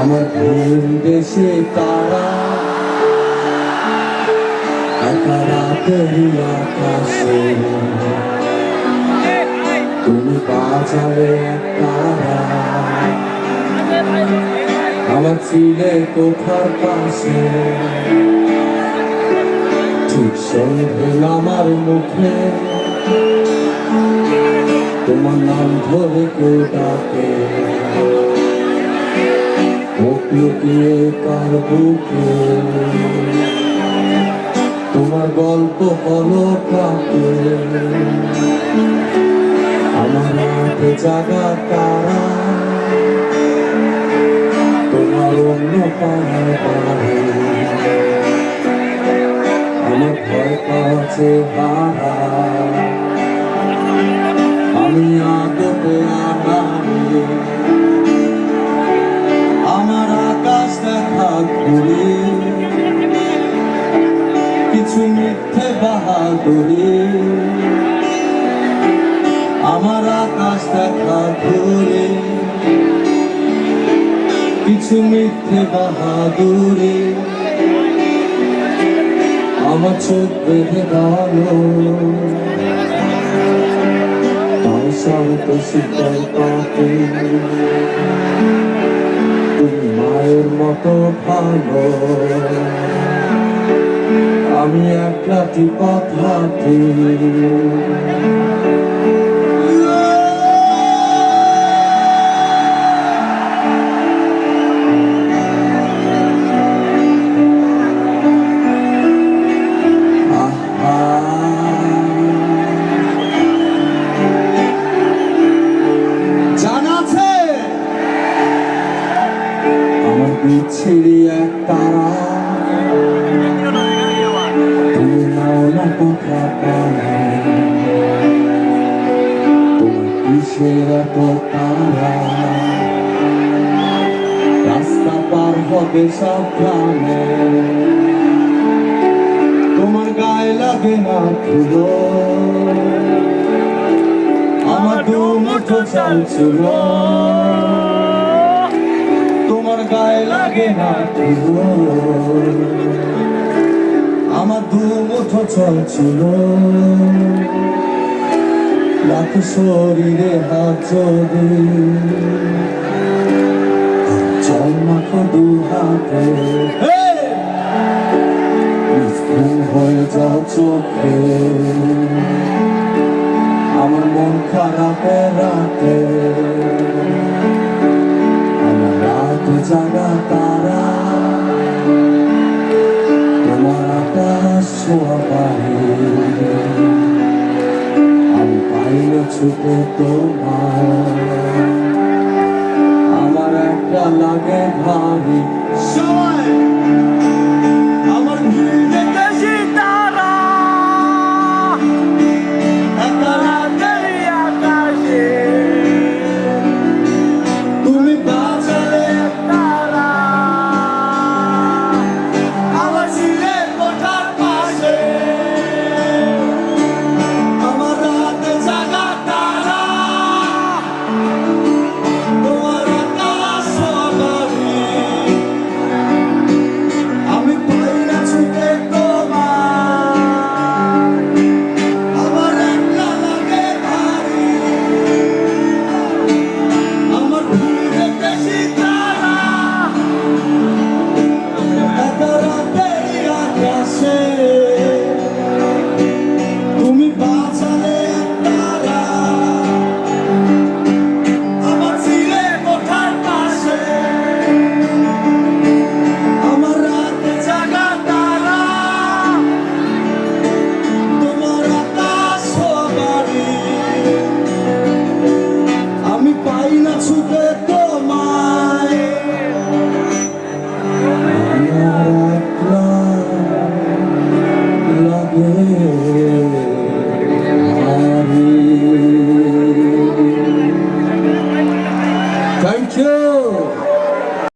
আমার ভিন দেশে তারা? তুমি এক তারা। আমার ছিলে কোঠার পাশে? ঠিক সন্ধে আমার মুখে তোমার নাম ধরে কেউ ডাকে মুখ লুকিয়ে বুকে। তোমার গল্প বলো কাকে? আমার রাতে জাগা তারা তোমার অন্য পাড়ায় পাড়ে আমার ভয় পাচ্ছে হারা কিছু মিথ্যে বাহাদুরি। আমার আকাশ দেখা ঘুরি। কিছু মিথ্যে বাহাদুরি। আমার চোখ বেঁধে গেল। তার তুমি মতো ভালো। আমি এক রাতি পথ হাঁটি। এক তারা। কিসের এত তারা রাস্তা পার হবে সাবধানে তোমার গায়ে লাগে না ধুলো। আমার দু মুঠো চাল গায়ে লাগে না আমার দু মুঠো চল ছিল। লাখ শরীরে হাত যদি চল মাখো দু হাতে। হয়ে যাও চোখে। আমার মন খারাপ রাতে। ছুটে তোমার।